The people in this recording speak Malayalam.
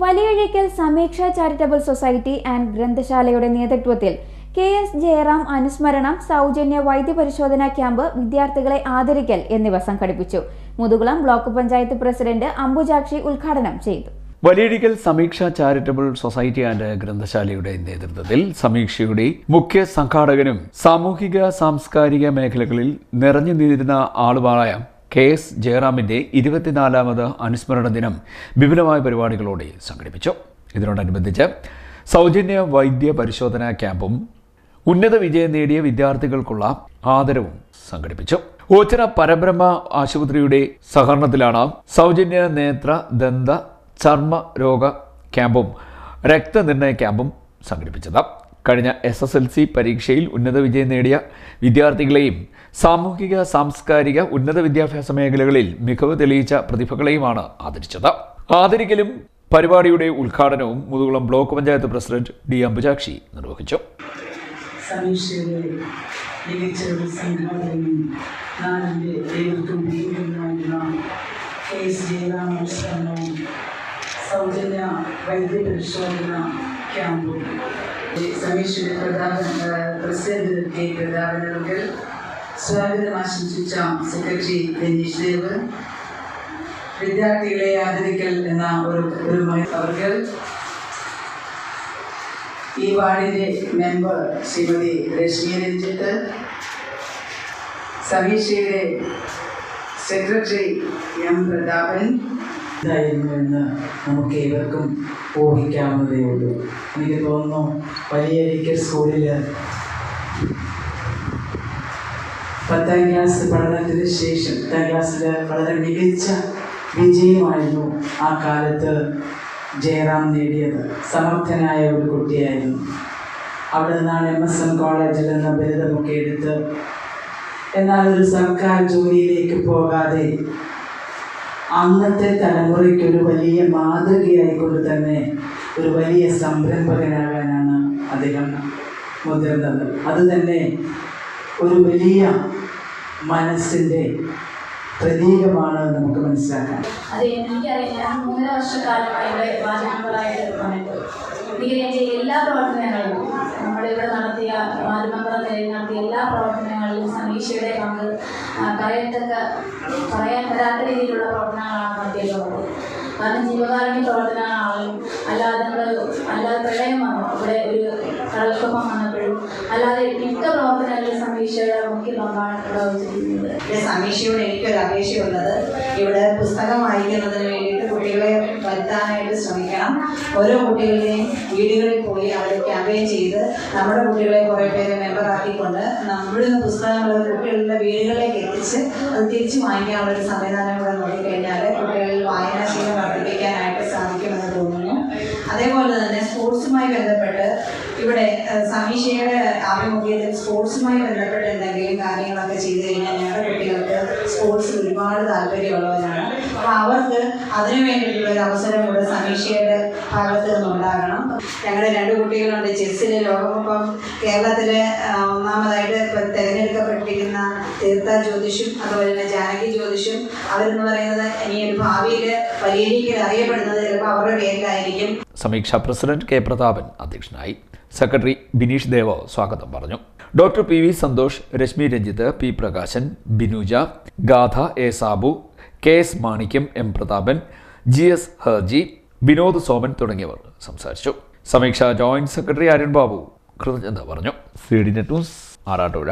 Valiyazheekal Sameeksha charitable society and ഗ്രന്ഥശാലയുടെ നേതൃത്വത്തിൽ കെ എസ് ജയറാം അനുസ്മരണം സൗജന്യ വൈദ്യപരിശോധനാ ക്യാമ്പ് വിദ്യാർത്ഥികളെ ആദരിക്കൽ എന്നിവ സംഘടിപ്പിച്ചു. മുതുകുളം ബ്ലോക്ക് പഞ്ചായത്ത് പ്രസിഡന്റ് അംബുജാക്ഷി ഉദ്ഘാടനം ചെയ്തു. Valiyadikkal Sameeksha charitable society and ഗ്രന്ഥശാലയുടെ നേതൃത്വത്തിൽ സമീക്ഷയുടെ മുഖ്യ സംഘാടകനും സാമൂഹിക സാംസ്കാരിക മേഖലകളിൽ നിറഞ്ഞു നിന്നിരുന്ന ആളുമാറായ കെ എസ് ജയറാമിന്റെ ഇരുപത്തിനാലാമത് അനുസ്മരണ ദിനം വിപുലമായ പരിപാടികളോടെ സംഘടിപ്പിച്ചു. ഇതിനോടനുബന്ധിച്ച് സൗജന്യ വൈദ്യ പരിശോധനാ ക്യാമ്പും ഉന്നത വിജയം നേടിയ വിദ്യാർത്ഥികൾക്കുള്ള ആദരവും സംഘടിപ്പിച്ചു. ഓച്ചിറ പരബ്രഹ്മ ആശുപത്രിയുടെ സഹകരണത്തിലാണ് സൗജന്യ നേത്ര ദന്ത ചർമ്മ രോഗ ക്യാമ്പും രക്തനിർണയ ക്യാമ്പും സംഘടിപ്പിച്ചത്. കഴിഞ്ഞ എസ് എസ് എൽ സി പരീക്ഷയിൽ ഉന്നത വിജയം നേടിയ വിദ്യാർത്ഥികളെയും സാമൂഹിക സാംസ്കാരിക ഉന്നത വിദ്യാഭ്യാസ മേഖലകളിൽ മികവ് തെളിയിച്ച പ്രതിഭകളെയുമാണ് ആദരിച്ചത്. ആദരിക്കലും പരിപാടിയുടെ ഉദ്ഘാടനവും Muthukulam block panchayat president D Ambujakshi നിർവഹിച്ചു. സൗജന്യ വൈദ്യ പരിശോധന സംഘാടകനും നാടിന്റെ ദൈവത്വം ദൈവമായിരുന്ന കെ എസ് ജയരാമനുസ്മരണവും സൗജന്യ വൈദ്യപരിശോധന ക്യാമ്പും സമീക്ഷയുടെ പ്രധാന പ്രസിഡന്റ് കെ സ്വാഗതം ആശംസിച്ച സെക്രട്ടറി രനീഷ് ദേവ് വിദ്യാർത്ഥികളെ ആദരിക്കൽ എന്ന ഒരു അവർക്ക് ഈ വാർഡിന്റെ മെമ്പർ ശ്രീമതി രശ്മി രഞ്ജിത്ത് സമീക്ഷയുടെ സെക്രട്ടറി എം പ്രതാപൻ ഇതായിരുന്നു എന്ന് നമുക്ക് ഏവർക്കും ഊഹിക്കാവുന്നതേ ഉള്ളൂ. എനിക്ക് തോന്നുന്നു വലിയ സ്കൂളിൽ പത്താം ക്ലാസ് പഠനത്തിന് ശേഷം പത്താം ക്ലാസ്സിൽ വളരെ മികച്ച വിജയമായിരുന്നു ആ കാലത്ത് ജയറാം നേടിയത്. സമർത്ഥനായ ഒരു കുട്ടിയായിരുന്നു. അവിടെ നിന്നാണ് എം എസ് എം കോളേജിൽ നിന്ന് ബിരുദമൊക്കെ എടുത്ത് എന്നാൽ ഒരു സർക്കാർ ജോലിയിലേക്ക് പോകാതെ അന്നത്തെ തലമുറയ്ക്ക് ഒരു വലിയ മാതൃകയായിക്കൊണ്ട് തന്നെ ഒരു വലിയ സംരംഭകനാകാനാണ് അദ്ദേഹം മുതിർന്നത്. അത് തന്നെ ഒരു വലിയ മനസ്സിന്റെ പ്രതീകമാണ് നമുക്ക് മനസ്സിലാക്കാം. അതെ എനിക്കറിയാം. എല്ലാ പ്രവർത്തനങ്ങളിലും സമീക്ഷയുടെ പങ്ക് പറയത്തക്ക പറയാൻ പറ്റാത്ത രീതിയിലുള്ള പ്രവർത്തനങ്ങളാണ് നടത്തിയിട്ടുള്ളത് കാരണം ജീവകാരുണ്യ പ്രവർത്തനങ്ങളാണെങ്കിലും അല്ലാതെ നമ്മൾ അല്ലാതെ പ്രളയം വന്നു. ഇവിടെ ഒരു കടൽക്കൊപ്പം വന്നപ്പോഴും അല്ലാതെ മിക്ക പ്രവർത്തനങ്ങളിലും സമീക്ഷയുടെ മുഖ്യ പങ്കാണ് ഇവിടെ വഹിച്ചിരിക്കുന്നത് പിന്നെ സമീക്ഷയോട് എനിക്കൊരു അപേക്ഷയുള്ളത്. ഇവിടെ പുസ്തകം വായിക്കുന്നതിന് വേണ്ടിയിട്ട് കുട്ടികളെ വരുത്താനായിട്ട് ശ്രമിക്കണം. ഓരോ കുട്ടികളുടെയും വീടുകളിൽ പോയി അവരെ ക്യാമ്പയിൻ ചെയ്ത് നമ്മുടെ കുട്ടികളെ കുറേ പേരെ നമ്മളിന്ന് പുസ്തകങ്ങൾ കുട്ടികളുടെ വീടുകളിലേക്ക് എത്തിച്ച് അത് തിരിച്ച് വാങ്ങിക്കാനുള്ള ഒരു സംവിധാനം കൂടെ നോക്കിക്കഴിഞ്ഞാൽ കുട്ടികളിൽ വായനാശീലം വർദ്ധിപ്പിക്കാനായിട്ട് സാധിക്കുമെന്ന് തോന്നുന്നു. അതേപോലെ തന്നെ സ്പോർട്സുമായി ബന്ധപ്പെട്ട് ഇവിടെ സമീക്ഷയുടെ ആഭിമുഖ്യത്തിൽ സ്പോർട്സുമായി ബന്ധപ്പെട്ട് എന്തെങ്കിലും കാര്യങ്ങളൊക്കെ ചെയ്തു കഴിഞ്ഞാൽ ഞങ്ങളുടെ കുട്ടികൾക്ക് സ്പോർട്സിൽ ഒരുപാട് താല്പര്യമുള്ളവരാണ്. അപ്പോൾ അവർക്ക് അതിനു വേണ്ടിയിട്ടുള്ള ഒരു അവസരം കൂടെ സമീക്ഷയുടെ ഭാഗത്ത് നിന്നുണ്ടാകണം. ഞങ്ങളുടെ രണ്ട് കുട്ടികളുണ്ട് ചെസ്സിൽ ലോകകപ്പം കേരളത്തിലെ ഒന്നാമതായിട്ട് തീർത്ഥ ജ്യോതിഷും അതുപോലെ തന്നെ ജാനകി ജ്യോതിഷും അവരെന്ന് പറയുന്നത് ഇനി ഒരു ഭാവിയിൽ വലിയ രീതിയിൽ അറിയപ്പെടുന്നത് ചിലപ്പോൾ അവരുടെ പേരിലായിരിക്കും. സമീക്ഷാ പ്രസിഡന്റ് കെ പ്രതാപൻ അധ്യക്ഷനായി. സെക്രട്ടറി ബിനീഷ് ദേവ സ്വാഗതം പറഞ്ഞു. Doctor P V Santhosh Rashmi Ranjith P Prakashan Binuja Gatha A Sabu K S Manikyam M Prathapan G S Harji Vinod Soman തുടങ്ങിയവർ സംസാരിച്ചു. സമീക്ഷ ജോയിന്റ് സെക്രട്ടറി അരുൺ ബാബു കൃതജ്ഞത പറഞ്ഞു. C D net news Arattupuzha.